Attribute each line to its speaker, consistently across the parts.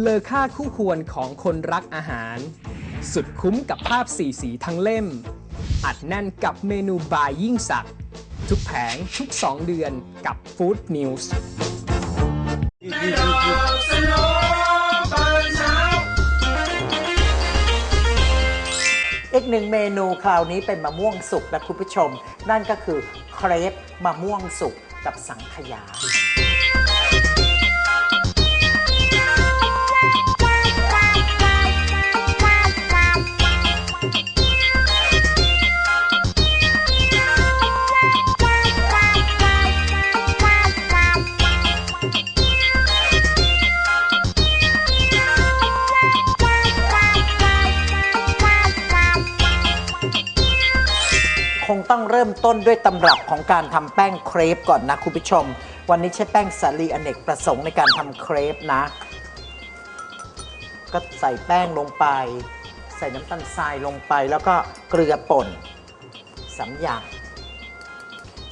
Speaker 1: เลอค่าคู่ควรของคนรักอาหาร สุดคุ้มกับภาพสีสีทั้งเล่ม อัดแน่นกับเมนูบายยิ่งสัก ทุกแผงทุก 2 เดือนกับ Food News
Speaker 2: อีกหนึ่งเมนูคราวนี้เป็นมะม่วงสุกนะคุณผู้ชม นั่นก็คือเครปมะม่วงสุกกับสังขยา เริ่มต้นด้วยตำรับของการทำแป้งเครปก่อนนะคุณผู้ชม วันนี้ใช้แป้งสาลีอเนกประสงค์ในการทำเครปนะ ก็ใส่แป้งลงไป ใส่น้ำตาลทรายลงไปแล้วก็เกลือป่นสามอย่าง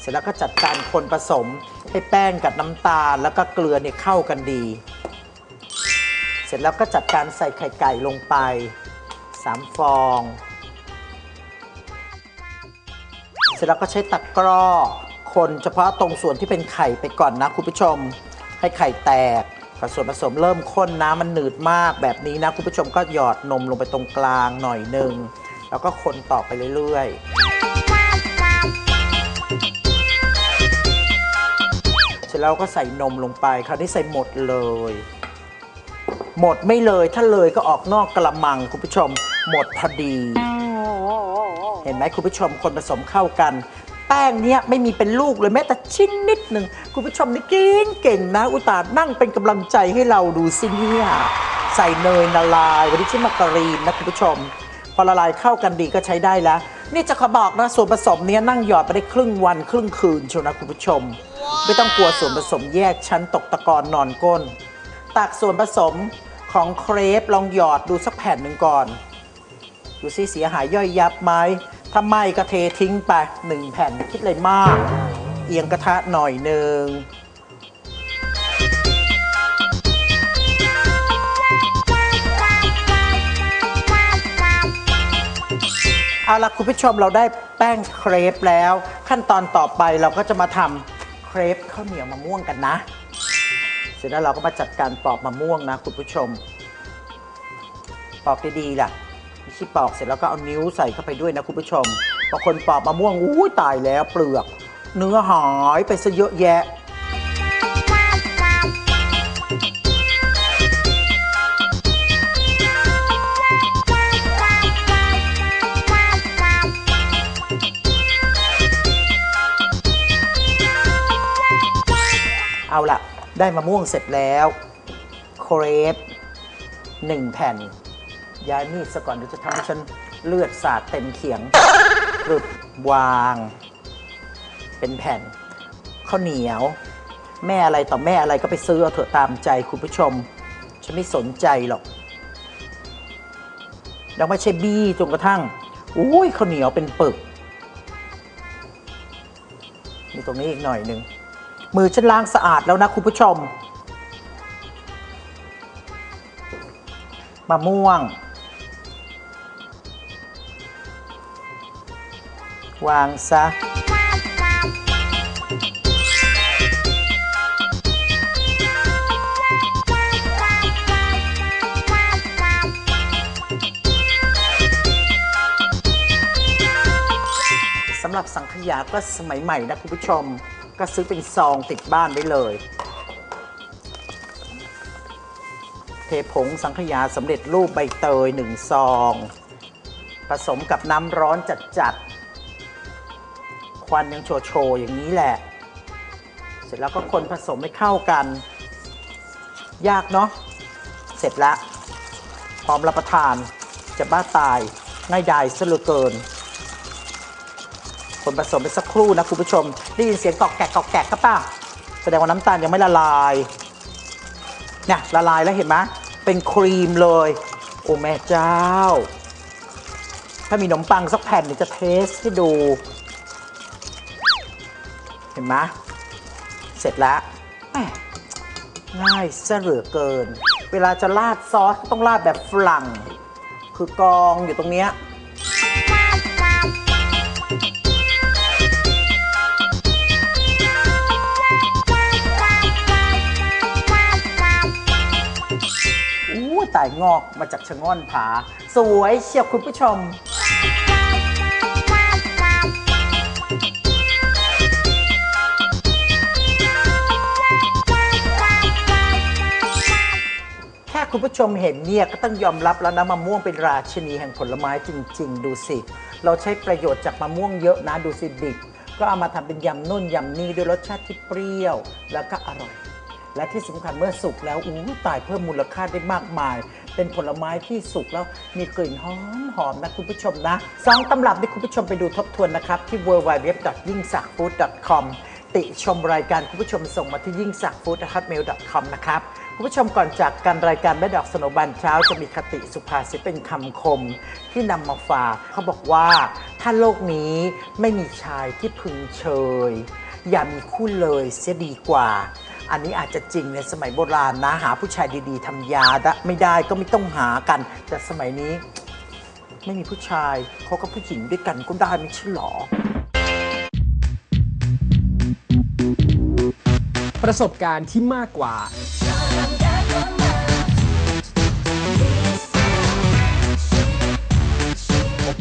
Speaker 2: เสร็จแล้วก็จัดการคนผสมให้แป้งกับน้ำตาลแล้วก็เกลือเนี่ยเข้ากันดี เสร็จแล้วก็จัดการใส่ไข่ไก่ลงไป 3 ฟอง เสร็จแล้วก็ใช้ตะกร้อ คนเฉพาะตรงส่วนที่เป็นไข่ไปก่อนนะคุณผู้ชม ให้ไข่แตกพอส่วนผสมเริ่มข้นน้ำมันหนืดมากแบบนี้นะคุณผู้ชมก็หยอดนมลงไปตรงกลางหน่อยหนึ่งแล้วก็คนต่อไปเรื่อยๆ เสร็จแล้วก็ใส่นมลงไป คราวนี้ใส่หมดเลย หมดไม่เลยถ้าเลยก็ออกนอกกระมังคุณผู้ชมหมดพอดี เห็นไหมคุณผู้ชมคนผสมเข้ากัน แป้งเนี้ยไม่มีเป็นลูกเลยแม้แต่ชิ้นนิดหนึ่งคุณผู้ชมนี่เก่งเก่งนะ อุตส่าห์นั่งเป็นกำลังใจให้เราดูสิเนี่ยใส่เนยละลายวันนี้ใช้มาการีนนะคุณผู้ชม พอละลายเข้ากันดีก็ใช้ได้แล้ว นี่จะขอบอกนะส่วนผสมเนี้ยนั่งหยอดไปได้ครึ่งวันครึ่งคืนเชียวนะคุณผู้ชม ไม่ต้องกลัวส่วนผสมแยกชั้นตกตะกอนนอนก้นตักส่วนผสมของเครปลองหยอดดูสักแผ่นหนึ่งก่อน ดูซิเสียหายย่อยยับไหมถ้าไม่ก็เททิ้งไปหนึ่งแผ่นคิดเลยมาก เอียงกระทะหน่อยหนึ่งเอาละคุณผู้ชมเราได้แป้งเครปแล้ว ขั้นตอนต่อไปเราก็จะมาทำเครปข้าวเหนียวมะม่วงกันนะ เสร็จแล้วเราก็มาจัดการปอกมะม่วงนะคุณผู้ชม ปอกดีๆล่ะ ไม่ปอกเสร็จแล้วก็เอานิ้วใส่เข้าไปด้วยนะคุณผู้ชมบางคนปอกมะม่วงอู้ตายแล้วเปลือก เนื้อหายไปซะเยอะแยะเอาล่ะได้มะม่วงเสร็จแล้วเครปหนึ่งแผ่น ย้ายมีดซะก่อนเดี๋ยวจะทำให้ฉันเลือดสาดเต็มเขียงกรึบวาง เป็นแผ่นข้าวเหนียว แม่อะไรต่อแม่อะไรก็ไปซื้อเอาเถอะตามใจคุณผู้ชม ฉันไม่สนใจหรอกแล้วไม่ใช่บี้จนกระทั่งอุ้ยข้าวเหนียวเป็นปึกมีตรงนี้อีกหน่อยหนึ่งมือฉันล้างสะอาดแล้วนะคุณผู้ชมมะม่วง วางซะ สำหรับสังขยาก็สมัยใหม่นะคุณผู้ชม ก็ซื้อเป็นซองติดบ้านไว้เลย เทผงสังขยาสำเร็จรูปใบเตยหนึ่งซอง ผสมกับน้ำร้อนจัดๆ ควันยังโชว์ๆอย่างนี้แหละ เสร็จแล้วก็คนผสมให้เข้ากัน ยากเนาะเสร็จแล้วพร้อมรับประทานจะบ้าตายง่ายดายซะเหลือเกิน คนผสมไปสักครู่นะคุณผู้ชม ได้ยินเสียงกอกแกกกอกแกกครับป้าแสดงว่าน้ำตาลยังไม่ละลายเนี่ยละลายแล้วเห็นไหมเป็นครีมเลย โอ้แม่เจ้า ถ้ามีขนมปังสักแผ่นเนี่ยวจะเทสให้ดู เห็นไหมเสร็จแล้วง่ายซะเหลือเกิน เวลาจะราดซอสต้องราดแบบฝรั่ง คือกองอยู่ตรงเนี้ยอู้ตายงอกมาจากชะง่อนผา สวยเชียวคุณผู้ชม คุณผู้ชมเห็นเนี่ยก็ต้องยอมรับแล้วนะมะม่วงเป็นราชินีแห่งผลไม้จริง ๆ ดูสิ เราใช้ประโยชน์จากมะม่วงเยอะนะดูสิดิบก็เอามาทำเป็นยำนุ่นยำนี่ด้วยรสชาติที่เปรี้ยว แล้วก็อร่อย และที่สำคัญเมื่อสุกแล้วอู้ตายเพิ่มมูลค่าได้มากมาย เป็นผลไม้ที่สุกแล้วมีกลิ่นหอมหอมนะคุณผู้ชมนะสองตำรับที่คุณผู้ชมไปดูทบทวนนะครับ ที่ w w w y i n g s a k f o o d c o m ติชมรายการคุณผู้ชมส่งมาที่ยิ่งสักฟู้ด hotmail com นะครับ คุณผู้ชมก่อนจากการรายการแม่ดอกสนบันเช้าจะมีคติสุภาษิตเป็นคำคมที่นำมาฝากเขาบอกว่า ถ้าโลกนี้ไม่มีชายที่พึงเชย อย่ามีคู่เลยเสียดีกว่า อันนี้อาจจะจริงในสมัยโบราณนะ หาผู้ชายดีๆทำยาได้ไม่ได้ก็ไม่ต้องหากัน แต่สมัยนี้ ไม่มีผู้ชายเขาก็ผู้หญิงด้วยกันก็ได้ไม่ใช่หรอ
Speaker 1: ประสบการณ์ที่มากกว่า